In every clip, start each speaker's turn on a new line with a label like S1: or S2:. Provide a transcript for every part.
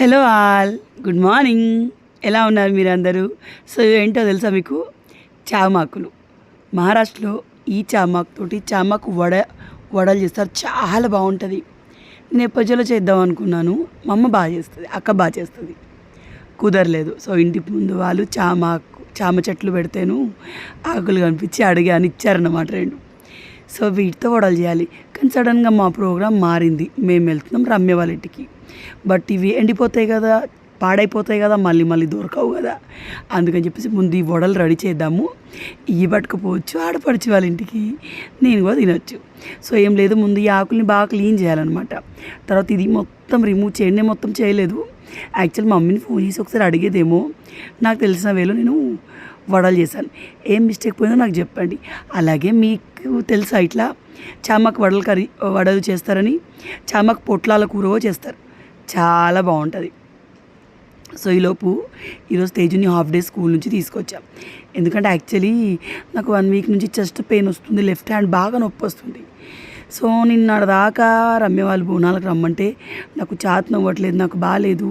S1: Hello all good morning ఎలా ఉన్నారు మీరు అందరూ సో ఏంటో తెలుసా మీకు? చామాకులు. మహారాష్ట్రలో ఈ చామాకు తోటి చామాకు వడ వడలు చేస్తారు. చాలా బాగుంటుంది. నేను ఎప్పటిలో చేద్దాం అనుకున్నాను. మా అమ్మ బాగా చేస్తుంది. అక్క బాగా చేస్తుంది. కుదరలేదు. సో ఇంటి ముందు వాళ్ళు చామాకు చామ చెట్లు పెడితేను ఆకులు కనిపించి అడిగాను ఇచ్చారన్నమాట రెండు. సో వీటితో వడలు చేయాలి. కానీ సడన్గా మా ప్రోగ్రాం మారింది. మేము వెళ్తున్నాం రమ్య వాళ్ళ ఇంటికి. బట్ ఇవి ఎండిపోతాయి కదా పాడైపోతాయి కదా మళ్ళీ మళ్ళీ దొరకవు కదా. అందుకని చెప్పేసి ముందు ఈ వడలు రెడీ చేద్దాము. ఇవి పట్టుకుపోవచ్చు ఆడపడిచి వాళ్ళ ఇంటికి. నేను కూడా తినొచ్చు. సో ఏం లేదు ముందు ఈ ఆకుల్ని బాగా క్లీన్ చేయాలన్నమాట. తర్వాత ఇది మొత్తం రిమూవ్ చేయండి నేను మొత్తం చేయలేదు. యాక్చువల్ మా మమ్మీని ఫోన్ చేసి ఒకసారి అడిగేదేమో. నాకు తెలిసిన వేలో నేను వడలు చేశాను. ఏం మిస్టేక్ పోయిందో నాకు చెప్పండి. అలాగే మీకు తెలుసా ఇట్లా? చామక్ వడలు కర్రీ వడలు చేస్తారని. చామక్ పొట్లాల కూరవో చేస్తారు. చాలా బాగుంటుంది. సో ఈలోపు ఈరోజు తేజుని హాఫ్ డే స్కూల్ నుంచి తీసుకొచ్చాం. ఎందుకంటే యాక్చువల్లీ నాకు వన్ వీక్ నుంచి చెస్ట్ పెయిన్ వస్తుంది లెఫ్ట్ హ్యాండ్ బాగా నొప్పి వస్తుంది. సో నిన్న దాకా రమ్య వాళ్ళు బోనాలకు రమ్మంటే నాకు చాత్ నవ్వట్లేదు నాకు బాగాలేదు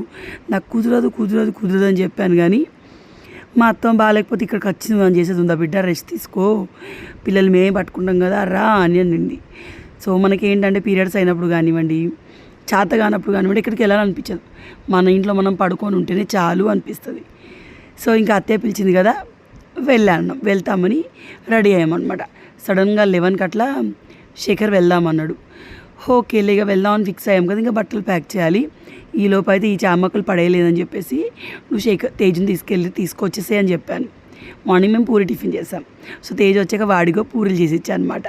S1: నాకు కుదరదు కుదరదు కుదరదు అని చెప్పాను కానీ మా అత్తం బాగాలేకపోతే ఇక్కడికి వచ్చింది అని చేసేది ఉందా బిడ్డ రెస్ట్ తీసుకో. పిల్లలు మేమే పట్టుకుంటాం కదా రా అని అనింది. సో మనకి ఏంటంటే పీరియడ్స్ అయినప్పుడు కానివ్వండి చేత కానప్పుడు కానివ్వండి ఇక్కడికి వెళ్ళాలనిపించదు. మన ఇంట్లో మనం పడుకొని ఉంటేనే చాలు అనిపిస్తుంది. సో ఇంకా అత్తయ్య పిలిచింది కదా వెళ్ళాను వెళ్తామని రెడీ అయ్యామన్నమాట. సడన్గా లెవెన్కి అట్లా శేఖర్ వెళ్దామన్నాడు. ఓకే లేక వెళ్దామని ఫిక్స్ అయ్యాం కదా ఇంకా బట్టలు ప్యాక్ చేయాలి. ఈ లోపు అయితే ఈ చామక్కలు పడేయలేదని చెప్పేసి నువ్వు శేఖర్ తేజ్ని తీసుకెళ్ళి తీసుకొచ్చేసే అని చెప్పాను. మార్నింగ్ మేము పూరి టిఫిన్ చేసాం. సో తేజ్ వచ్చాక వాడిగో పూరీలు చేసి ఇచ్చా అనమాట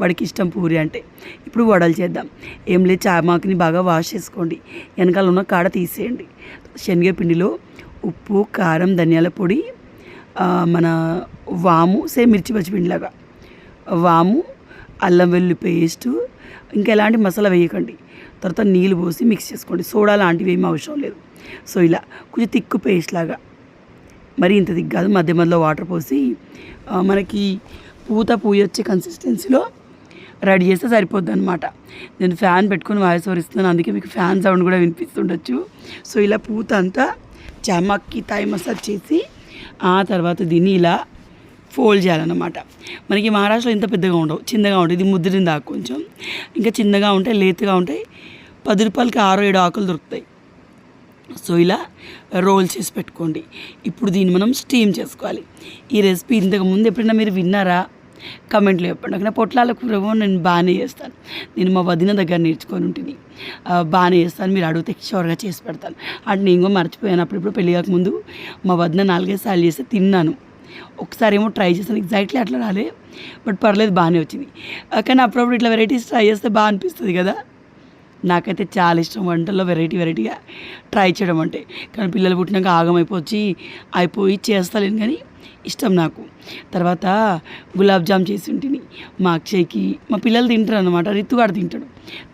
S1: వాడికి ఇష్టం పూరి అంటే. ఇప్పుడు వడలు చేద్దాం. ఏం లేదు చామాకుని బాగా వాష్ చేసుకోండి. వెనకాల ఉన్న కాడ తీసేయండి. శనగపిండిలో ఉప్పు కారం ధనియాల పొడి మన వాము సేమ్ మిర్చి పచ్చిపిండిలాగా వాము అల్లం వెల్లుల్లి పేస్టు ఇంకా ఎలాంటి మసాలా వేయకండి. తర్వాత నీళ్ళు పోసి మిక్స్ చేసుకోండి. సోడా లాంటివి ఏమీ అవసరం లేదు. సో ఇలా కొంచెం తిక్కు పేస్ట్ లాగా మరి ఇంత దిగ్గాదు మధ్య మధ్యలో వాటర్ పోసి మనకి పూత పూయొచ్చే కన్సిస్టెన్సీలో రెడీ చేస్తే సరిపోద్ది అనమాట నేను ఫ్యాన్ పెట్టుకుని వాయిస్ ఓవర్ ఇస్తున్నాను అందుకే మీకు ఫ్యాన్ సౌండ్ కూడా వినిపిస్తుండొచ్చు. సో ఇలా పూత అంతా చమక్కి తాయి మసాజ్ చేసి ఆ తర్వాత దీన్ని ఇలా ఫోల్డ్ చేయాలన్నమాట. మనకి మహారాష్ట్రలో ఇంత పెద్దగా ఉండవు చిన్నగా ఉంటాయి ఇది ముద్రింది ఆకు కొంచెం. ఇంకా చిన్నగా ఉంటాయి లేతగా ఉంటాయి. పది రూపాయలకి ఆరు ఏడు ఆకులు దొరుకుతాయి. సో ఇలా రోల్ చేసి పెట్టుకోండి. ఇప్పుడు దీన్ని మనం స్టీమ్ చేసుకోవాలి. ఈ రెసిపీ ఇంతకుముందు ఎప్పుడైనా మీరు విన్నారా? కమెంట్లో చెప్పండి. అక్కడ పొట్లాల కూర ఏమో నేను బాగానే చేస్తాను. నేను మా వదిన దగ్గర నేర్చుకొని ఉంటుంది బాగానే చేస్తాను. మీరు అడిగితే షోర్గా చేసి పెడతాను. అంటే నేను మర్చిపోయాను. అప్పుడప్పుడు పెళ్ళి కాకముందు మా వదిన నాలుగైదు సార్లు చేస్తే తిన్నాను. ఒకసారి ఏమో ట్రై చేస్తాను ఎగ్జాక్ట్లీ అట్లా రాలే. బట్ పర్లేదు బాగానే వచ్చింది. కానీ అప్పుడప్పుడు ఇట్లా వెరైటీస్ ట్రై చేస్తే బాగా అనిపిస్తుంది కదా. నాకైతే చాలా ఇష్టం వంటల్లో వెరైటీ వెరైటీగా ట్రై చేయడం అంటే. కానీ పిల్లలు పుట్టినాక ఆగమైపోయి అయిపోయి చేస్తలేను కానీ ఇష్టం నాకు. తర్వాత గులాబ్ జామ్ చేసి ఉంటుంది మా అక్షయ్కి మా పిల్లలు తింటారు అనమాట రితుగాడు తింటాడు.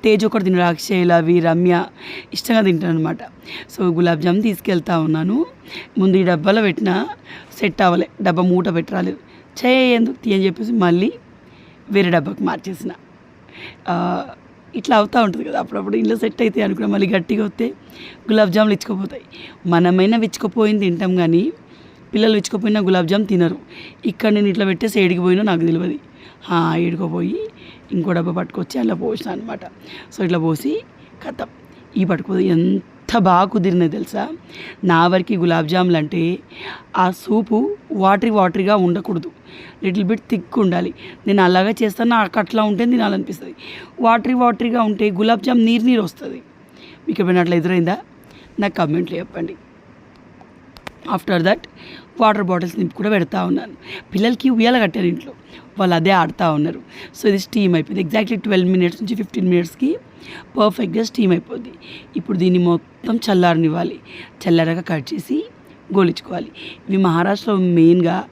S1: తేజ్ ఒకటి తింటాడు అక్షయ్ లవి రమ్య ఇష్టంగా తింటాడు అనమాట సో గులాబ్ జామ్ తీసుకెళ్తా ఉన్నాను. ముందు ఈ డబ్బాలో పెట్టిన సెట్ అవ్వలే. డబ్బా మూట పెట్టరాలేదు. చేయ ఎందుకు తీయని చెప్పేసి మళ్ళీ వేరే డబ్బాకి మార్చేసిన. ఇట్లా అవుతూ ఉంటుంది కదా. అప్పుడప్పుడు ఇంట్లో సెట్ అవుతాయి అనుకున్న మళ్ళీ గట్టిగా వస్తే గులాబ్ జాములు ఇచ్చుకోపోతాయి. మనమైనా విచ్చుకోపోయింది తింటాం కానీ పిల్లలు విచ్చుకోపోయినా గులాబ్ జామ్ తినరు. ఇక్కడ నేను ఇట్లా పెట్టేసి ఏడికి పోయినా నాకు తెలియదు. ఏడుకోపోయి ఇంకో డబ్బా పట్టుకొచ్చి అలా పోసిన అనమాట సో ఇట్లా పోసి కథం. ఈ పట్టుకోదు ఎంత బాగా కుదిరినాయి తెలుసా? నా వరకు గులాబ్ జాములు అంటే ఆ సూపు వాటరీ వాటరీగా ఉండకూడదు. లిటిల్ బిట్ థిక్ ఉండాలి. నేను అలాగే చేస్తాను? నాకు అట్లా ఉంటే తినాలనిపిస్తుంది. వాటరీ వాటరీగా ఉంటే గులాబ్ జామ్ నీరు నీరు వస్తుంది. మీకు ఎప్పుడైనా అట్లా ఎదురైందా? నాకు కమెంట్లు చెప్పండి. ఆఫ్టర్ దట్ వాటర్ బాటిల్స్ నింపి కూడా పెడతా ఉన్నాను పిల్లలకి ఉయ్యాల కట్టారు ఇంట్లో. వాళ్ళు అదే ఆడుతూ ఉన్నారు. సో ఇది స్టీమ్ అయిపోయింది. ఎగ్జాక్ట్లీ ట్వెల్వ్ మినిట్స్ నుంచి ఫిఫ్టీన్ మినిట్స్కి పర్ఫెక్ట్గా స్టీమ్ అయిపోద్ది. ఇప్పుడు దీన్ని మొత్తం చల్లారనివ్వాలి. చల్లారగా కట్ చేసి గోలించుకోవాలి. ఇవి మహారాష్ట్రలో మెయిన్గా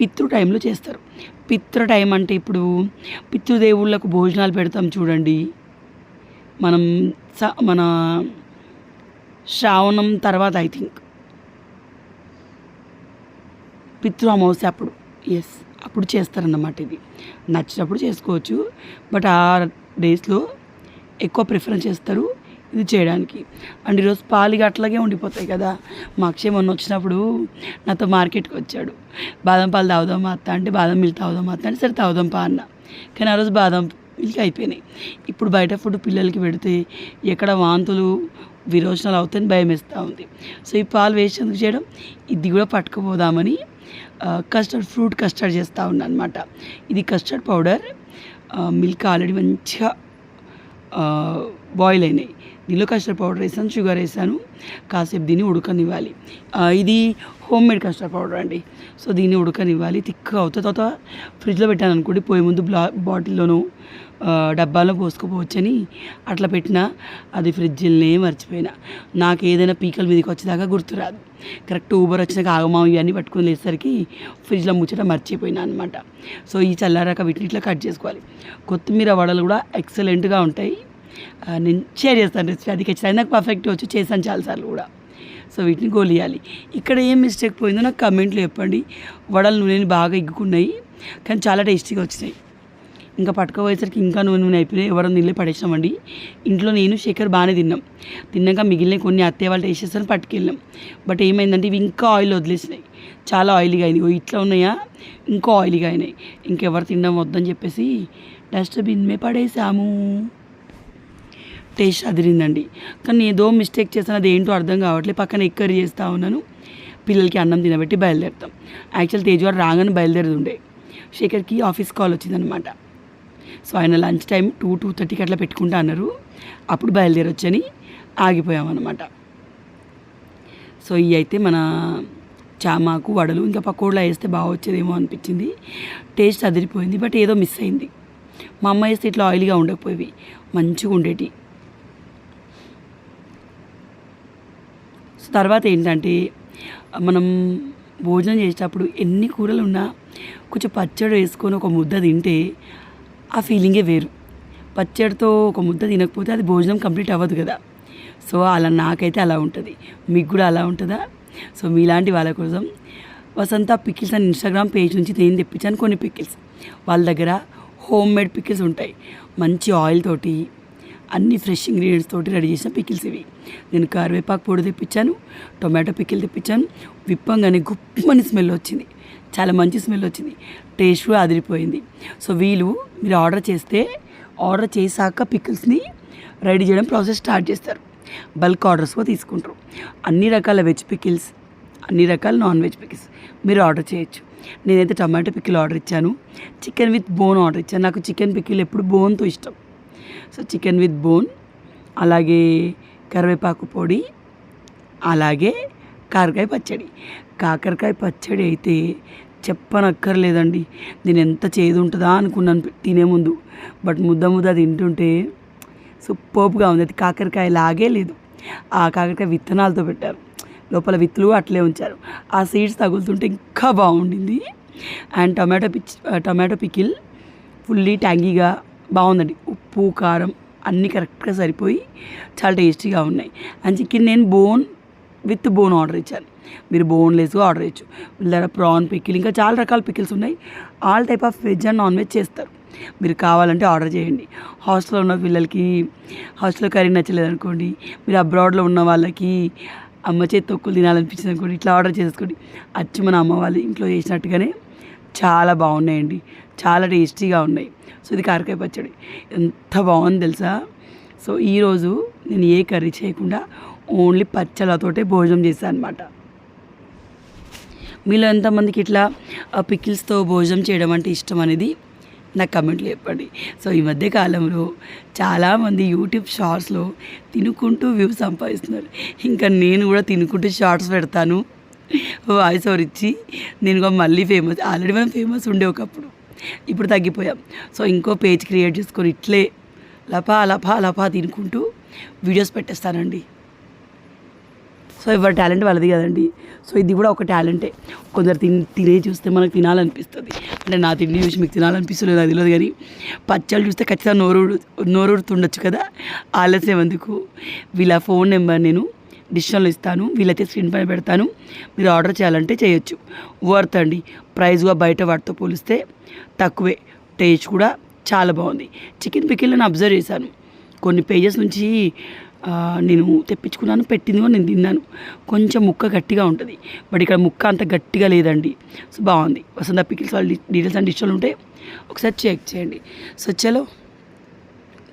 S1: పితృ టైంలో చేస్తారు. పితృ టైం అంటే ఇప్పుడు పితృదేవుళ్ళకు భోజనాలు పెడతాం చూడండి. మనం స- మన శ్రావణం తర్వాత ఐ థింక్ పితృ అమావాస్య అప్పుడు ఎస్ అప్పుడు చేస్తారన్నమాట ఇది. నచ్చినప్పుడు చేసుకోవచ్చు బట్ ఆ డేస్లో ఎక్కువ ప్రిఫరెన్స్ చేస్తారు ఇది చేయడానికి. అండ్ ఈరోజు పాలు అట్లాగే ఉండిపోతాయి కదా మా అక్షయ్ మొన్న వచ్చినప్పుడు నాతో మార్కెట్కి వచ్చాడు. బాదం పాలు తాగుదాం అత్త అంటే బాదం మిల్క్ తాగుదాం అత్త అంటే సరే తాగుదాం పా అన్న. కానీ ఆ రోజు బాదం మిల్క్ అయిపోయినాయి. ఇప్పుడు బయట ఫుడ్ పిల్లలకి పెడితే ఎక్కడ వాంతులు విరోచనాలు అవుతాయని భయం వేస్తూ ఉంది. సో ఈ పాలు వేసేందుకు ఎందుకు చేయడం ఇది కూడా పట్టుకుపోదామని కస్టర్డ్ ఫ్రూట్ కస్టర్డ్ చేస్తూ ఉన్నాను అనమాట ఇది కస్టర్డ్ పౌడర్ మిల్క్ ఆల్రెడీ మంచిగా బాయిల్ అయినాయి. దీనిలో కస్టర్డ్ పౌడర్ వేసాను షుగర్ వేసాను. కాసేపు దీన్ని ఉడకనివ్వాలి. ఇది హోమ్ మేడ్ కస్టర్డ్ పౌడర్ అండి. సో దీన్ని ఉడకనివ్వాలి. తిక్కగా అవుతుంది. తర్వాత ఫ్రిడ్జ్లో పెట్టాను అనుకోండి. పోయే ముందు బ్లా బాటిల్లోనూ డబ్బాలో పోసుకోపోవచ్చని అట్లా పెట్టిన అది ఫ్రిడ్జ్లనే మర్చిపోయినా. నాకు ఏదైనా పీకల మీదకి వచ్చేదాకా గుర్తురాదు. కరెక్ట్ ఊబర్ వచ్చినాక ఆగమా ఇవన్నీ పట్టుకుని లేసరికి ఫ్రిడ్జ్లో ముచ్చట మర్చిపోయినా అనమాట సో ఈ చల్లారాక వీటిని ఇట్లా కట్ చేసుకోవాలి. కొత్తిమీర వడలు కూడా ఎక్సలెంట్గా ఉంటాయి. నేను షేర్ చేస్తాను రెసిపీ అది ఖచ్చితంగా నాకు పర్ఫెక్ట్ వచ్చి చేశాను చాలాసార్లు కూడా. సో వీటిని గోలియాలి. ఇక్కడ ఏం మిస్టేక్ పోయిందో నాకు కమెంట్లో చెప్పండి. వడలు నూనెని బాగా ఎగ్గుకున్నాయి కానీ చాలా టేస్టీగా వచ్చినాయి. ఇంకా పట్టుకోపోయేసరికి ఇంకా నూనె నూనె అయిపోయినాయి. ఎవరో నీళ్ళే పడేసామండి ఇంట్లో నేను శేఖర్ బాగానే తిన్నాం. తిన్నాక మిగిలిన కొన్ని అత్తయ్య వాళ్ళు చేస్తాను పట్టుకెళ్ళాం. బట్ ఏమైందంటే ఇవి ఇంకా ఆయిల్ వదిలేసినాయి. చాలా ఆయిల్గా అయింది. ఓ ఇట్లా ఉన్నాయా? ఇంకా ఆయిల్గా అయినాయి. ఇంకెవరు తినడం వద్దని చెప్పేసి డస్ట్బిన్మే పడేసాము. టేస్ట్ అదిరిందండి. కానీ ఏదో మిస్టేక్ చేస్తాను అది ఏంటో అర్థం కావట్లేదు. పక్కన ఎగ్ చేస్తూ ఉన్నాను. పిల్లలకి అన్నం తినబెట్టి బయలుదేరుతాం. యాక్చువల్ తేజ్ గారు రాగానే బయలుదేరుతుండే. ఉండే శేఖర్కి ఆఫీస్ కాల్ వచ్చిందనమాట సో ఆయన లంచ్ టైం టూ టూ థర్టీకి అట్లా పెట్టుకుంటా అన్నారు. అప్పుడు బయలుదేరొచ్చని ఆగిపోయామన్నమాట. సో ఇవి అయితే మన చామాకు వడలు ఇంకా పకోడలా వేస్తే బాగా వచ్చేదేమో అనిపించింది. టేస్ట్ అదిరిపోయింది బట్ ఏదో మిస్ అయింది. మా అమ్మ వేస్తే ఇట్లా ఆయిల్గా ఉండకపోయేవి. మంచిగా ఉండేటి. సో తర్వాత ఏంటంటే మనం భోజనం చేసేటప్పుడు ఎన్ని కూరలు ఉన్నా కొంచెం పచ్చడి వేసుకొని ఒక ముద్ద తింటే ఆ ఫీలింగే వేరు. పచ్చడితో ఒక ముద్ద తినకపోతే అది భోజనం కంప్లీట్ అవ్వదు కదా. సో అలా నాకైతే అలా ఉంటుంది. మీకు కూడా అలా ఉంటుందా? సో మీలాంటి వాళ్ళ కోసం వసంత పికిల్స్ అని ఇన్స్టాగ్రామ్ పేజ్ నుంచి నేను తెప్పించాను కొన్ని పికిల్స్. వాళ్ళ దగ్గర హోమ్ మేడ్ పికిల్స్ ఉంటాయి. మంచి ఆయిల్ తోటి అన్ని ఫ్రెష్ ఇంగ్రీడియంట్స్ తోటి రెడీ చేసిన పికిల్స్ ఇవి. నేను కరివేపాకు పొడి తెప్పించాను టొమాటో పికిల్ తెప్పించాను విప్పంగానే గుప్పని స్మెల్ వచ్చింది. చాలా మంచి స్మెల్ వచ్చింది. టేస్ట్ కూడా అదిరిపోయింది. సో వీళ్ళు మీరు ఆర్డర్ చేస్తే ఆర్డర్ చేశాక పికిల్స్ని రెడీ చేయడం ప్రాసెస్ స్టార్ట్ చేస్తారు. బల్క్ ఆర్డర్స్ కూడా తీసుకుంటారు. అన్ని రకాల వెజ్ పికిల్స్ అన్ని రకాల నాన్ వెజ్ పికిల్స్ మీరు ఆర్డర్ చేయొచ్చు. నేనైతే టమాటో పికిల్ ఆర్డర్ ఇచ్చాను. చికెన్ విత్ బోన్ ఆర్డర్ ఇచ్చాను. నాకు చికెన్ పికిల్ ఎప్పుడు బోన్తో ఇష్టం. సో చికెన్ విత్ బోన్ అలాగే కరివేపాకు పొడి అలాగే కాకరకాయ పచ్చడి. కాకరకాయ పచ్చడి అయితే చెప్పనక్కర్లేదండి. నేను ఎంత చేదు ఉంటుందా అనుకున్నాను తినే ముందు. బట్ ముద్ద ముద్ద తింటుంటే సూపర్గా ఉంది. అది కాకరకాయ లాగే లేదు. ఆ కాకరకాయ విత్తనాలతో పెట్టారు. లోపల విత్తులు అట్లే ఉంచారు. ఆ సీడ్స్ తగులుతుంటే ఇంకా బాగుండింది. And tomato pitch tomato pickle fully ట్యాంగీగా బాగుందండి. ఉప్పు కారం అన్నీ కరెక్ట్గా సరిపోయి చాలా టేస్టీగా ఉన్నాయి. అండ్ చికెన్ నేను బోన్ విత్ బోన్ ఆర్డర్ ఇచ్చాను. మీరు బోన్లెస్గా ఆర్డర్ చేయొచ్చు. లేదా దగ్గర ప్రాన్ పికిల్ ఇంకా చాలా రకాల పికిల్స్ ఉన్నాయి. All type of veg and non veg చేస్తారు. మీరు కావాలంటే ఆర్డర్ చేయండి. హాస్టల్లో ఉన్న పిల్లలకి హాస్టల్లో కర్రీ నచ్చలేదు అనుకోండి మీరు అబ్రాడ్లో ఉన్న వాళ్ళకి అమ్మ చేతి తొక్కులు తినాలనిపించింది అనుకోండి ఇట్లా ఆర్డర్ చేసుకోండి అచ్చి మన అమ్మ వాళ్ళు ఇంట్లో చేసినట్టుగానే చాలా బాగున్నాయండి. చాలా టేస్టీగా ఉన్నాయి. సో ఇది కారకాయ పచ్చడి. ఎంత బాగుంది తెలుసా? సో ఈరోజు నేను ఏ కర్రీ చేయకుండా ఓన్లీ పచ్చళ్ళతోటే భోజనం చేశాను అనమాట మీలో ఎంతమందికి ఇట్లా పికిల్స్తో భోజనం చేయడం అంటే ఇష్టం అనేది నాకు కమెంట్లు చెప్పండి. సో ఈ మధ్య కాలంలో చాలామంది యూట్యూబ్ షార్ట్స్లో తినుకుంటూ వ్యూ సంపాదిస్తున్నారు. ఇంకా నేను కూడా తినుకుంటూ షార్ట్స్ పెడతాను. వాయిస్ ఓవర్ ఇచ్చి నేను మళ్ళీ ఫేమస్ ఆల్రెడీ మనం ఫేమస్ ఉండే ఒకప్పుడు. ఇప్పుడు తగ్గిపోయాం. సో ఇంకో పేజ్ క్రియేట్ చేసుకొని ఇట్లే లపా లపా లపా తినుకుంటూ వీడియోస్ పెట్టేస్తానండి. సో ఎవరి టాలెంట్ వాళ్ళది కదండి. సో ఇది కూడా ఒక టాలెంటే. కొందరు తిని తినే చూస్తే మనకు తినాలనిపిస్తుంది. అంటే నా తిండి చూసి మీకు తినాలనిపిస్తుంది అది తెలియదు కానీ పచ్చళ్ళు చూస్తే ఖచ్చితంగా నోరు నోరూరుతుండొచ్చు కదా. ఆలస్యం ఎందుకు? వీళ్ళ ఫోన్ నెంబర్ నేను డిస్కషన్లో ఇస్తాను వీళ్ళైతే స్క్రీన్ పైన పెడతాను. మీరు ఆర్డర్ చేయాలంటే చేయొచ్చు. వర్త్ అండి. ప్రైస్గా బయట వాటితో పోలిస్తే తక్కువే. టేస్ట్ కూడా చాలా బాగుంది. చికెన్ పికిల్ని అబ్జర్వ్ చేశాను. కొన్ని పేజెస్ నుంచి నేను తెప్పించుకున్నాను పెట్టింది కూడా నేను తిన్నాను. కొంచెం ముక్క గట్టిగా ఉంటుంది. బట్ ఇక్కడ ముక్క అంత గట్టిగా లేదండి. సో బాగుంది. వసంత పికిల్స్ వాళ్ళ డీటెయిల్స్ అండ్ డిస్టోలు ఉంటే ఒకసారి చెక్ చేయండి. సో చలో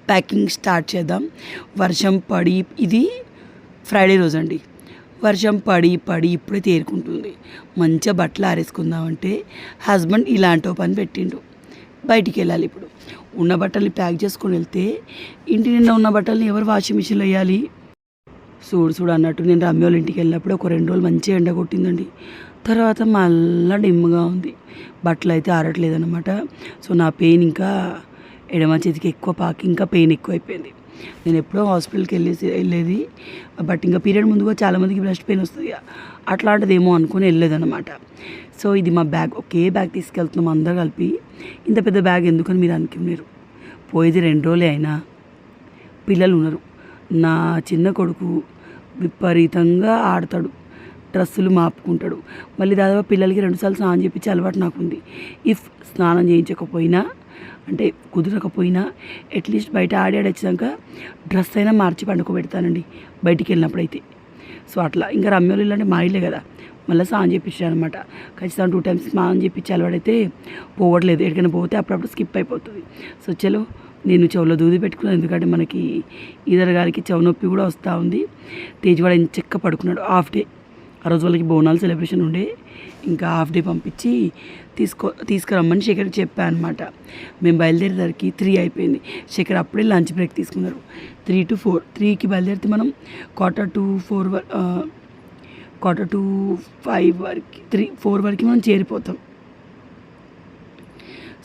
S1: ప్యాకింగ్ స్టార్ట్ చేద్దాం. వర్షం పడి ఇది ఫ్రైడే రోజు అండి వర్షం పడి పడి ఇప్పుడే తేరుకుంటుంది. మంచిగా బట్టలు ఆరేసుకుందామంటే హస్బెండ్ ఇలాంటి ఓ పని పెట్టిండు. బయటికి వెళ్ళాలి ఇప్పుడు. ఉన్న బట్టల్ని ప్యాక్ చేసుకొని వెళ్తే ఇంటి నిండా ఉన్న బట్టల్ని ఎవరు వాషింగ్ మిషన్లో వేయాలి? చూడు చూడు అన్నట్టు నేను రమ్య వాళ్ళ ఇంటికి వెళ్ళినప్పుడు ఒక రెండు రోజులు మంచిగా ఎండ కొట్టిందండి. తర్వాత మళ్ళా డిమ్గా ఉంది. బట్టలు అయితే ఆరట్లేదు అనమాట సో నా పెయిన్ ఇంకా ఎడమ చేతికి ఎక్కువ పాకి ఇంకా పెయిన్ ఎక్కువైపోయింది. నేను ఎప్పుడో హాస్పిటల్కి వెళ్ళేసి వెళ్ళేది. బట్ ఇంకా పీరియడ్ ముందుగా చాలామందికి బ్రెస్ట్ పెయిన్ వస్తుంది. కదా. అట్లాంటిదేమో అనుకుని వెళ్ళలేదన్నమాట. సో ఇది మా బ్యాగ్ ఒకే బ్యాగ్ తీసుకెళ్తున్నాం అందరు కలిపి. ఇంత పెద్ద బ్యాగ్ ఎందుకని మీరు అనుకున్నారు? పోయేది రెండు రోజులే అయినా. పిల్లలు ఉన్నారు. నా చిన్న కొడుకు విపరీతంగా ఆడతాడు. డ్రెస్సులు మాపుకుంటాడు. మళ్ళీ దాదాపు పిల్లలకి రెండుసార్లు స్నానం చేయించే అలవాటు నాకుంది ఇఫ్ స్నానం చేయించకపోయినా అంటే కుదరకపోయినా అట్లీస్ట్ బయట ఆడి ఆడి వచ్చినాక డ్రెస్ అయినా మార్చి పండుకోబెడతానండి. బయటికి వెళ్ళినప్పుడైతే. సో అట్లా. ఇంకా రమ్యోళ్ళు ఇల్లు అంటే మా ఇల్లే కదా. మళ్ళీ స్నానం చేయించాను అనమాట ఖచ్చితంగా టూ టైమ్స్ స్నానం చేయించి అలవాడైతే పోవట్లేదు. ఎక్కడికైనా పోతే అప్పుడప్పుడు స్కిప్ అయిపోతుంది. సో చలో నేను చెవులో దూది పెట్టుకున్నాను. ఎందుకంటే మనకి ఈదర్ గారికి చెవు నొప్పి కూడా వస్తూ ఉంది. తేజ్ కూడా చెక్క పడుకున్నాడు. Half day. ఆ రోజు వాళ్ళకి బోనాలు సెలబ్రేషన్ ఉండే. ఇంకా హాఫ్ డే పంపించి తీసుకో తీసుకురమ్మని శేఖర్ చెప్పాను అనమాట మేము బయలుదేరేసరికి త్రీ అయిపోయింది. శేఖర్ అప్పుడే లంచ్ బ్రేక్ తీసుకున్నారు. త్రీ టు ఫోర్ త్రీకి బయలుదేరితే మనం quarter to four quarter to five వరకు త్రీ ఫోర్ వరకు మనం చేరిపోతాం.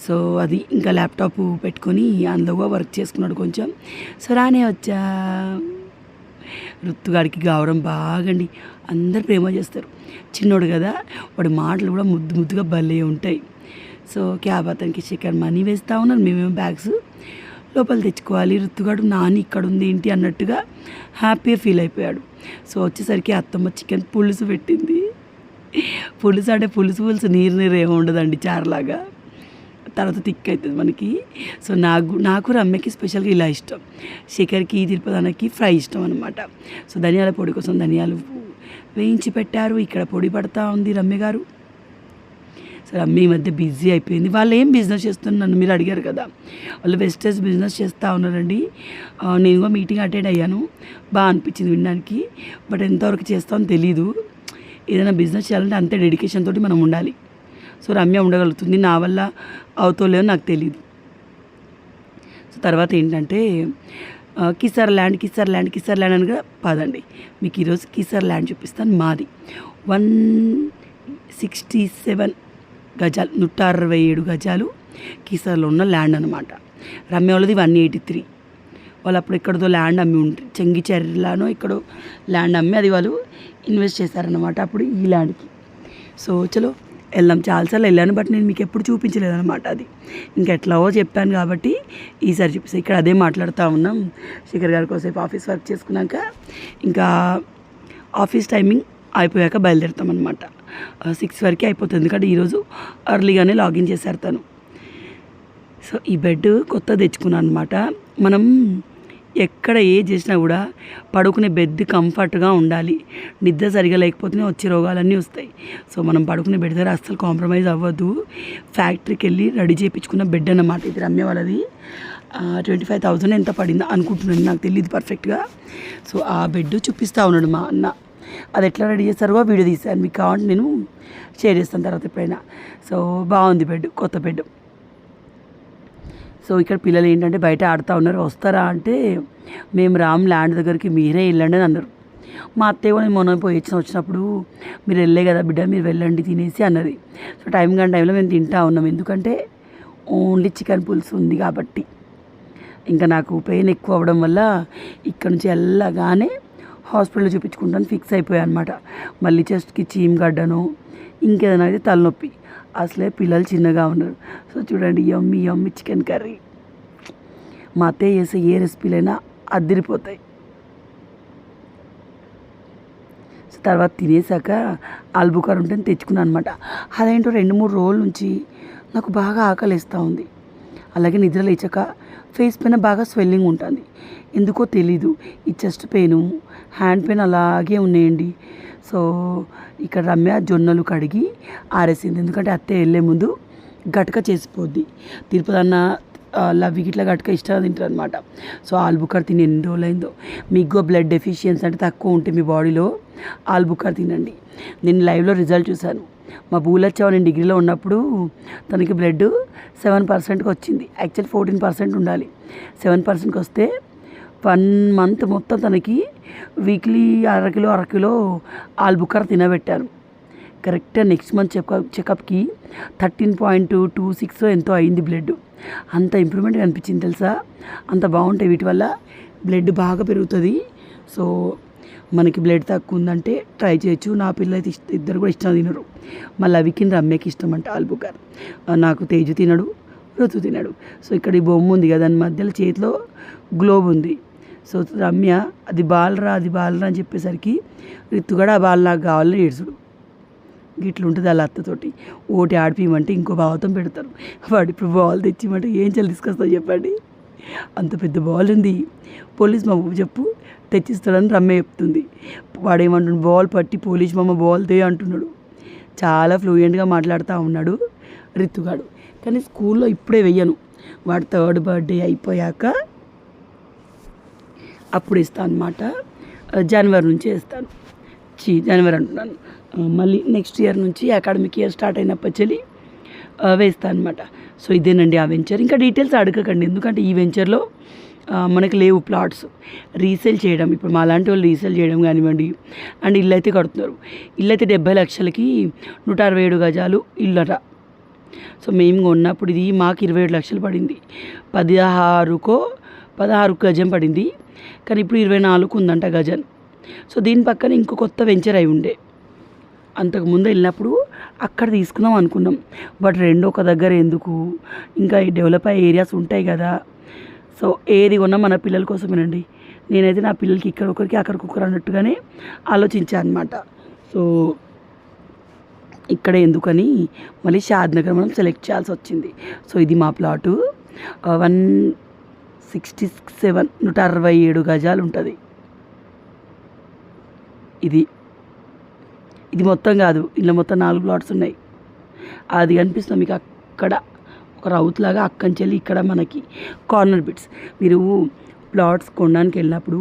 S1: సో అది ఇంకా ల్యాప్టాప్ పెట్టుకొని అందులోగా కూడా వర్క్ చేసుకున్నాడు కొంచెం. సో రానే వచ్చా. రుత్తుగాడికి గౌరవం బాగండి. అందరు ప్రేమ చేస్తారు. చిన్నోడు కదా వాడి మాటలు కూడా ముద్దు ముద్దుగా భలే ఉంటాయి. సో క్యాబ్ అతనికి చికెన్ మనీ వేస్తూ ఉన్నారు. మేమేమో బ్యాగ్స్ లోపల తెచ్చుకోవాలి. రుత్తుగాడు నాని ఇక్కడ ఉంది ఏంటి అన్నట్టుగా హ్యాపీగా ఫీల్ అయిపోయాడు. సో వచ్చేసరికి అత్తమ్మ చికెన్ పులుసు పెట్టింది. పులుసు అంటే పులుసు పులుసు నీరు నీరు ఏమి ఉండదండి చారులాగా. తర్వాత థిక్ అవుతుంది మనకి. సో నాకు నాకు రమ్యకి స్పెషల్గా ఇలా ఇష్టం. శేఖర్కి తిరుపతి ఫ్రై ఇష్టం అనమాట సో ధనియాల పొడి కోసం ధనియాలు వేయించి పెట్టారు. ఇక్కడ పొడి పడతా ఉంది రమ్య గారు. సో అమ్మ ఈ మధ్య బిజీ అయిపోయింది. వాళ్ళు ఏం బిజినెస్ చేస్తున్నారు నన్ను మీరు అడిగారు కదా. వాళ్ళు వెస్టర్స్ బిజినెస్ చేస్తూ ఉన్నారండి. నేను కూడా మీటింగ్ అటెండ్ అయ్యాను. బాగా అనిపించింది వినడానికి. బట్ ఎంతవరకు చేస్తామో తెలీదు. ఏదైనా బిజినెస్ చేయాలంటే అంతే డెడికేషన్ తోటి మనం ఉండాలి. సో రమ్య ఉండగలుగుతుంది. నా వల్ల అవుతోలేదో నాకు తెలియదు సో తర్వాత ఏంటంటే కిసార్ ల్యాండ్ కిసార్ ల్యాండ్ కిసార్ ల్యాండ్ అని కూడా పదండి. మీకు ఈరోజు కిసార్ ల్యాండ్ చూపిస్తాను. మాది వన్ సిక్స్టీ సెవెన్ గజాలు నూట అరవై ఏడు గజాలు కిసార్లో ఉన్న ల్యాండ్ అనమాట రమ్య వాళ్ళది వన్ ఎయిటీ త్రీ. వాళ్ళు అప్పుడు ఎక్కడదో ల్యాండ్ అమ్మి ఉంటారు చెంగిచెర్లానో ఎక్కడో ల్యాండ్ అమ్మి అది వాళ్ళు ఇన్వెస్ట్ చేశారనమాట అప్పుడు ఈ ల్యాండ్కి. సో చలో వెళ్ళాం. చాలాసార్లు వెళ్ళాను బట్ నేను మీకు ఎప్పుడు చూపించలేదు అనమాట అది. ఇంకా చెప్పాను కాబట్టి ఈసారి చూపిస్తాను ఇక్కడ అదే మాట్లాడుతూ ఉన్నాం. శేఖర్ గారి కోసేపు ఆఫీస్ వర్క్ చేసుకున్నాక ఇంకా ఆఫీస్ టైమింగ్ అయిపోయాక బయలుదేరుతాం అనమాట సిక్స్ వరకు అయిపోతుంది ఎందుకంటే ఈరోజు అర్లీగానే లాగిన్ చేసేస్తాను తను. సో ఈ బెడ్ కొత్త తెచ్చుకున్నాను అనమాట మనం ఎక్కడ ఏ చేసినా కూడా పడుకునే బెడ్ కంఫర్ట్గా ఉండాలి. నిద్ర సరిగా లేకపోతేనే వచ్చే రోగాలన్నీ వస్తాయి. సో మనం పడుకునే బెడ్ దగ్గర అస్సలు కాంప్రమైజ్ అవ్వద్దు. ఫ్యాక్టరీకి వెళ్ళి రెడీ చేయించుకున్న బెడ్ అన్నమాట ఇది రమ్య వాళ్ళది. ట్వంటీ ఫైవ్ థౌజండ్ ఎంత పడిందో అనుకుంటున్నాను. నాకు తెలియదు పర్ఫెక్ట్గా. సో ఆ బెడ్ చూపిస్తూ ఉన్నాడు మా అన్న. అది ఎట్లా రెడీ చేస్తారో వీడియో తీశాను. మీకు కావాలంటే నేను షేర్ చేస్తాను తర్వాత ఎప్పుడైనా. సో బాగుంది బెడ్ కొత్త బెడ్. సో ఇక్కడ పిల్లలు ఏంటంటే బయట ఆడుతూ ఉన్నారు వస్తారా అంటే మేము రామ్ ల్యాండ్ దగ్గరికి మీరే వెళ్ళండి అని అన్నారు. మా అత్తయ్య కూడా మొన్న పోయి వచ్చినప్పుడు మీరు వెళ్ళే కదా బిడ్డ మీరు వెళ్ళండి తినేసి అన్నది. సో టైం కానీ టైంలో మేము తింటా ఉన్నాం. ఎందుకంటే ఓన్లీ చికెన్ పులుసు ఉంది కాబట్టి. ఇంకా నాకు పెయిన్ ఎక్కువ అవ్వడం వల్ల ఇక్కడ నుంచి వెళ్ళగానే హాస్పిటల్లో చూపించుకుంటాను ఫిక్స్ అయిపోయాయి అనమాట మళ్ళీ చెస్ట్కి చీమ్ గడ్డను ఇంకేదైనా అయితే తలనొప్పి. అసలే పిల్లలు చిన్నగా ఉన్నారు. సో చూడండి యమ్మి యమ్మి చికెన్ కర్రీ. మా అత్తయ్య చేసే ఏ రెసిపీలైనా అద్దరిపోతాయి. సో తర్వాత తినేసాక ఆల్బుకార్ ఉంటే తెచ్చుకున్నాను అనమాట అదేంటో రెండు మూడు రోజుల నుంచి నాకు బాగా ఆకలిస్తూ ఉంది. అలాగే నిద్ర లేచాక ఫేస్ పైన బాగా స్వెల్లింగ్ ఉంటుంది. ఎందుకో తెలీదు. ఈ చెస్ట్ పెయిన్ హ్యాండ్ పెయిన్ అలాగే ఉన్నాయండి. సో ఇక్కడ రమ్య జొన్నలు కడిగి ఆరేసింది. ఎందుకంటే అత్తే వెళ్ళే ముందు గట్క చేసిపోద్ది. తిరుపతి అన్న లవ్ గిట్ల ఇట్లా గట్క ఇష్టంగా తింటారు అనమాట సో ఆల్బుకర్ తిని ఎన్ని రోజులు అయిందో మీకు బ్లడ్ డెఫిషియన్సీ అంటే తక్కువ ఉంటే మీ బాడీలో ఆల్బుకర్ తినండి. నేను లైవ్లో రిజల్ట్ చూశాను. మా బూలచ్చావు నేను డిగ్రీలో ఉన్నప్పుడు తనకి బ్లడ్ సెవెన్ పర్సెంట్కి వచ్చింది. యాక్చువల్ ఫోర్టీన్ పర్సెంట్ ఉండాలి. సెవెన్ పర్సెంట్కి వస్తే వన్ మంత్ మొత్తం తనకి వీక్లీ అరకిలో అరకిలో ఆల్బుకర్ తినబెట్టాను కరెక్ట్గా నెక్స్ట్ మంత్ చెకప్ చెకప్కి థర్టీన్ పాయింట్ టూ సిక్స్ ఎంతో అయింది బ్లడ్ అంత ఇంప్రూవ్మెంట్ కనిపించింది తెలుసా? అంత బాగుంటాయి వీటి వల్ల బ్లడ్ బాగా పెరుగుతుంది. సో మనకి బ్లడ్ తక్కువ ఉందంటే ట్రై చేయొచ్చు. నా పిల్లలు ఇష్ట ఇద్దరు కూడా ఇష్టం తినరు. మళ్ళీ అవి కింద రమ్యకి ఇష్టం అంటే ఆల్బుకర్ నాకు తేజు తినడు రుతు తినడు. సో ఇక్కడ ఈ బొమ్మ ఉంది కదా దాని మధ్యలో చేతిలో గ్లోబ్ ఉంది. సో రమ్య అది బాలరా అది బాలరా అని చెప్పేసరికి రిత్తు ఆ బాల్ నాకు కావాలని ఏడుచుడు. గిట్ల ఉంటుంది వాళ్ళ అత్తతోటి ఓటి ఆడిపియమంటే ఇంకో భావతం పెడతారు. వాడు ఇప్పుడు బాల్ తెచ్చిమంటే ఏం చల్లి తీసుకొస్తావు చెప్పండి. అంత పెద్ద బాల్ ఉంది. పోలీస్ మా చెప్పు తెచ్చిస్తాడని రమ్య చెప్తుంది. వాడేమంటున్నాడు బాల్ పట్టి పోలీస్ మామ బాల్ తే అంటున్నాడు. చాలా ఫ్లూయెంట్గా మాట్లాడుతూ ఉన్నాడు రిత్తుగాడు. కానీ స్కూల్లో ఇప్పుడే వెయ్యను. వాడు థర్డ్ బర్త్డే అయిపోయాక అప్పుడు ఇస్తాను అనమాట జనవరి నుంచి వేస్తాను. చి జనవరి అంటున్నాను. మళ్ళీ నెక్స్ట్ ఇయర్ నుంచి అకాడమిక్ ఇయర్ స్టార్ట్ అయినప్పటి వేస్తాను అనమాట సో ఇదేనండి ఆ వెంచర్ ఇంకా డీటెయిల్స్ అడగకండి. ఎందుకంటే ఈ వెంచర్లో మనకు మనకి లేవు ప్లాట్స్ రీసేల్ చేయడం ఇప్పుడు మా లాంటి వాళ్ళు రీసేల్ చేయడం కానివ్వండి అండ్ ఇల్లు అయితే కడుతున్నారు. ఇల్లు అయితే డెబ్బై లక్షలకి నూట అరవై ఏడు గజాలు ఇల్లట సో మేము కొన్నప్పుడు ఇది మాకు ఇరవై ఏడు లక్షలు పడింది. పదహారుకో పదహారు గజం పడింది. కానీ ఇప్పుడు ఇరవై నాలుగు ఉందంట గజన్. సో దీని పక్కన ఇంకో కొత్త వెంచర్ అయి ఉండే. అంతకుముందు వెళ్ళినప్పుడు అక్కడ తీసుకుందాం అనుకున్నాం. బట్ రెండు ఒక దగ్గర ఎందుకు? ఇంకా ఈ డెవలప్ అయ్యే ఏరియాస్ ఉంటాయి కదా. సో ఏది కొన్నా మన పిల్లల కోసమేనండి నేనైతే నా పిల్లలకి ఇక్కడ ఒకరికి అక్కడికి ఒకరు అన్నట్టుగానే ఆలోచించాను అనమాట సో ఇక్కడ ఎందుకని? మళ్ళీ షాద్ నగర్ మనం సెలెక్ట్ చేయాల్సి వచ్చింది. సో ఇది మా plot one uh, sixty seven నూట అరవై ఏడు గజాలు ఉంటుంది ఇది ఇది మొత్తం కాదు ఇందులో మొత్తం నాలుగు ప్లాట్స్ ఉన్నాయి. అది కనిపిస్తుంది మీకు అక్కడ ఒక రౌత్ లాగా వెళ్ళి ఇక్కడ మనకి కార్నర్ బిట్స్ మీరు ప్లాట్స్ కొనడానికి వెళ్ళినప్పుడు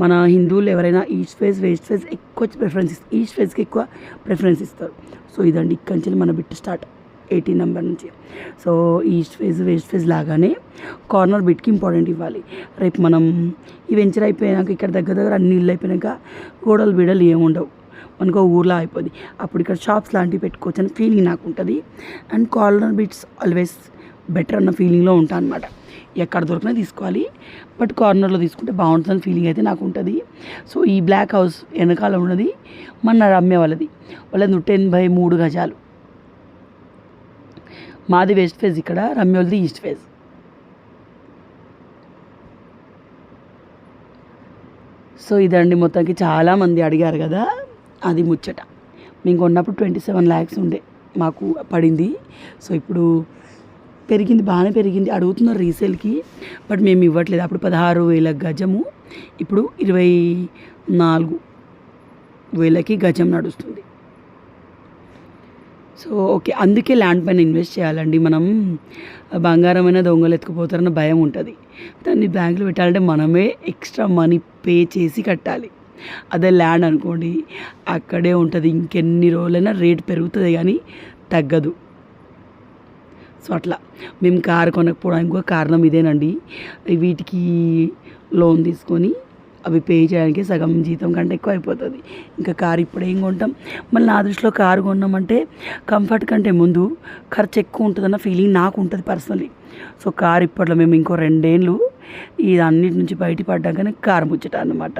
S1: మన హిందువులు ఎవరైనా ఈస్ట్ ఫేస్ వెస్ట్ ఫేస్ ఎక్కువ ప్రిఫరెన్స్ ఇస్తారు ఈస్ట్ ఫేస్కి ఎక్కువ ప్రిఫరెన్స్ ఇస్తారు. సో ఇదండి ఇక్కడి నుంచి మన బిట్ స్టార్ట్ ఎయిటీన్ నెంబర్ నుంచి. So east face west face లాగానే కార్నర్ బిట్కి ఇంపార్టెంట్ ఇవ్వాలి. రేపు మనం ఈ వెంచర్ అయిపోయాక ఇక్కడ దగ్గర దగ్గర అన్ని ఇళ్ళు అయిపోయాక గోడలు బీడలు ఏముండవు మనకు ఊర్లో అయిపోద్ది. అప్పుడు ఇక్కడ షాప్స్ లాంటివి పెట్టుకోవచ్చు అని ఫీలింగ్ నాకు ఉంటుంది. And corner bits always better అన్న ఫీలింగ్లో ఉంటాను అనమాట ఎక్కడ దొరికినా తీసుకోవాలి. బట్ కార్నర్లో తీసుకుంటే బాగుంటుందని ఫీలింగ్ అయితే నాకు ఉంటుంది. సో ఈ బ్లాక్ హౌస్ వెనకాల ఉన్నది మన రమ్య వాళ్ళది. వాళ్ళది టెన్ బై మూడు గజాలు. మాది వెస్ట్ ఫేజ్ ఇక్కడ రమ్యోల్ది ఈస్ట్ ఫేజ్. సో ఇదండి మొత్తానికి చాలామంది అడిగారు కదా అది ముచ్చట. మేము కొన్నప్పుడు ట్వంటీ సెవెన్ ల్యాక్స్ ఉండే మాకు పడింది. సో ఇప్పుడు పెరిగింది బాగానే పెరిగింది అడుగుతున్నారు రీసేల్కి బట్ మేము ఇవ్వట్లేదు. అప్పుడు పదహారు వేల గజము ఇప్పుడు ఇరవై నాలుగు వేలకి గజం నడుస్తుంది. So okay. అందుకే ల్యాండ్ పైన ఇన్వెస్ట్ చేయాలండి. మనం బంగారమైన దొంగలు ఎత్తుకుపోతారన్న భయం ఉంటుంది. దాన్ని బ్యాంకులో పెట్టాలంటే మనమే ఎక్స్ట్రా మనీ పే చేసి కట్టాలి. అదే ల్యాండ్ అనుకోండి అక్కడే ఉంటుంది. ఇంకెన్ని రోజులైనా రేట్ పెరుగుతుంది కానీ తగ్గదు. సో అట్లా. మేము కారు కొనకపోవడానికి కూడా కారణం ఇదేనండి. వీటికి లోన్ తీసుకొని అవి పే చేయడానికి సగం జీతం కంటే ఎక్కువ అయిపోతుంది ఇంకా కారు ఇప్పుడు ఏం కొంటాం? మళ్ళీ నా దృష్టిలో కారు కొన్నామంటే కంఫర్ట్ కంటే ముందు ఖర్చు ఎక్కువ ఉంటుందన్న ఫీలింగ్ నాకు ఉంటుంది పర్సనలీ సో కారు ఇప్పట్లో మేము ఇంకో రెండేళ్ళు ఇది అన్నిటి నుంచి బయటపడ్డాకనే కారు ముచ్చట అన్నమాట.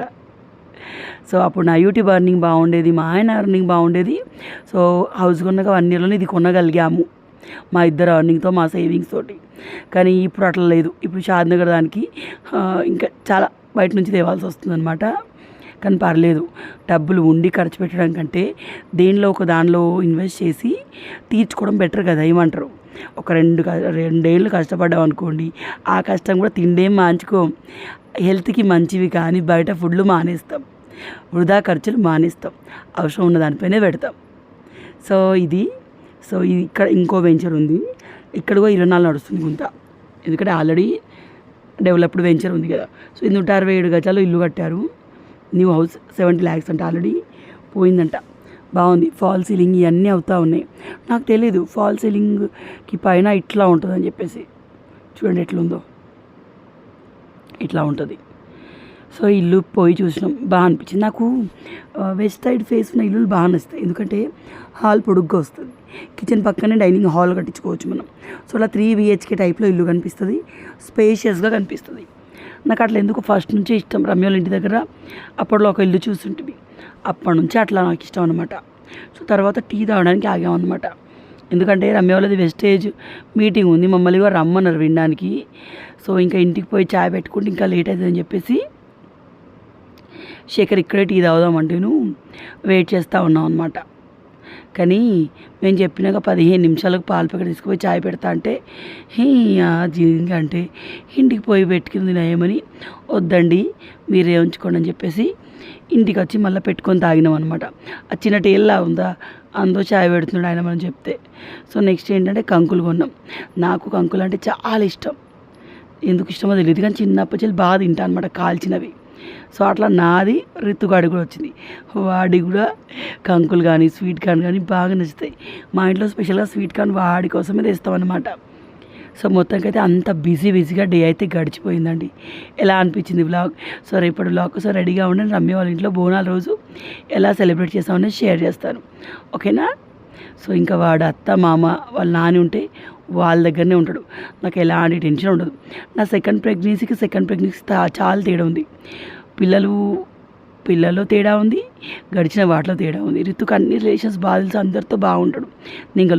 S1: సో అప్పుడు నా యూట్యూబ్ అర్నింగ్ బాగుండేది మా ఆయన అర్నింగ్ బాగుండేది. సో హౌస్ కొన్నాక వన్ ఇయర్లోనే ఇది కొనగలిగాము మా ఇద్దరు అర్నింగ్తో మా సేవింగ్స్ తోటి. కానీ ఇప్పుడు అట్లా లేదు. ఇప్పుడు షాద్నగర్ దానికి ఇంకా చాలా బయట నుంచి తేవాల్సి వస్తుందన్నమాట. కానీ పర్లేదు. డబ్బులు ఉండి ఖర్చు పెట్టడం కంటే దేనిలో ఒక దానిలో ఇన్వెస్ట్ చేసి తీర్చుకోవడం బెటర్ కదా ఏమంటారు? ఒక రెండు రెండేళ్ళు కష్టపడ్డాం అనుకోండి ఆ కష్టం కూడా తిండేం మాంచుకోం. హెల్త్కి మంచివి కానీ బయట ఫుడ్లు మానేస్తాం. వృధా ఖర్చులు మానేస్తాం. అవసరం ఉన్న దానిపైనే పెడతాం. సో ఇది సో ఇది ఇక్కడ ఇంకో వెంచర్ ఉంది. ఇక్కడ కూడా ఇరవై నాలుగు నడుస్తుంది గుంత. ఎందుకంటే ఆల్రెడీ డెవలప్డ్ వెంచర్ ఉంది కదా. సో ఇది నూట అరవై ఏడు గజాలు ఇల్లు కట్టారు. న్యూ హౌస్ సెవెంటీ ల్యాక్స్ అంటే ఆల్రెడీ పోయిందంట. బాగుంది. ఫాల్ సీలింగ్ ఇవన్నీ అవుతూ ఉన్నాయి. నాకు తెలీదు ఫాల్ సీలింగ్కి పైన ఇట్లా ఉంటుందని చెప్పేసి. చూడండి ఎట్లుందో. ఇట్లా ఉంటుంది. సో ఇల్లు పోయి చూసినాం. బాగా అనిపించింది. నాకు వెస్ట్ సైడ్ ఫేస్ ఉన్న ఇల్లులు బాగా నచ్చుతాయి. ఎందుకంటే హాల్ పొడుగ్గా వస్తుంది. కిచెన్ పక్కనే డైనింగ్ హాల్ కట్టించుకోవచ్చు మనం. సో అలా త్రీ బిహెచ్కే టైప్లో ఇల్లు కనిపిస్తుంది. స్పేషియస్గా కనిపిస్తుంది. నాకు అట్లా ఎందుకు ఫస్ట్ నుంచి ఇష్టం? రమ్యోల ఇంటి దగ్గర అప్పట్లో ఒక ఇల్లు చూస్తుంటివి అప్పటి నుంచి అట్లా నాకు ఇష్టం అనమాట సో తర్వాత టీ తాగడానికి ఆగామన్నమాట ఎందుకంటే రమ్య వాళ్ళది వెస్టేజ్ మీటింగ్ ఉంది. మమ్మల్ని కూడా రమ్మన్నారు వినడానికి. సో ఇంకా ఇంటికి పోయి చాయ్ పెట్టుకుంటే ఇంకా లేట్ అవుతుందని చెప్పేసి శేఖర్ ఇక్కడే టీ తాగుదామంటేను వెయిట్ చేస్తూ ఉన్నాం అనమాట కానీ మేము చెప్పినాక పదిహేను నిమిషాలకు పాలు ప్యాకెట్ తీసుకుపోయి చాయ్ పెడతా అంటే హీ జీవింగ్ అంటే ఇంటికి పోయి పెట్టుకుంది నయమని వద్దండి మీరే ఉంచుకోండి అని చెప్పేసి ఇంటికి వచ్చి మళ్ళీ పెట్టుకొని తాగినాం అనమాట ఆ చిన్న టేల్లా ఉందా? అందో చాయ్ పెడుతున్నాడు ఆయన మనం చెప్తే. సో నెక్స్ట్ ఏంటంటే కంకులు కొన్నాం. నాకు కంకులు అంటే చాలా ఇష్టం. ఎందుకు ఇష్టమో తెలియదు కానీ చిన్నప్పటి నుంచి బాగా తింటా అనమాట కాల్చినవి. సో అట్లా నాది రిత్తుగాడి కూడా వచ్చింది. వాడి కూడా కంకులు కానీ స్వీట్ కార్న్ కానీ బాగా నచ్చుతాయి. మా ఇంట్లో స్పెషల్గా స్వీట్ కార్న్ వాడి కోసమే తెస్తామన్నమాట. సో మొత్తానికైతే అంత బిజీ బిజీగా డే అయితే గడిచిపోయిందండి. ఎలా అనిపించింది బ్లాగ్ సో రేపటి బ్లాగ్ కోసం రెడీగా ఉండండి. రమ్య వాళ్ళ ఇంట్లో బోనాల రోజు ఎలా సెలబ్రేట్ చేస్తామని షేర్ చేస్తాను. ఓకేనా? సో ఇంకా వాడు అత్త మామ వాళ్ళ నాని ఉంటే వాళ్ళ దగ్గరనే ఉంటాడు. నాకు ఎలాంటి టెన్షన్ ఉండదు. నా సెకండ్ ప్రెగ్నెన్సీకి సెకండ్ ప్రెగ్నెన్సీ చాలా తేడా ఉంది. పిల్లలు పిల్లల్లో తేడా ఉంది. గడిచిన వాటిలో తేడా ఉంది. రితుకు అన్ని రిలేషన్స్ బాగా అందరితో బాగుంటాడు. నేను కలుసు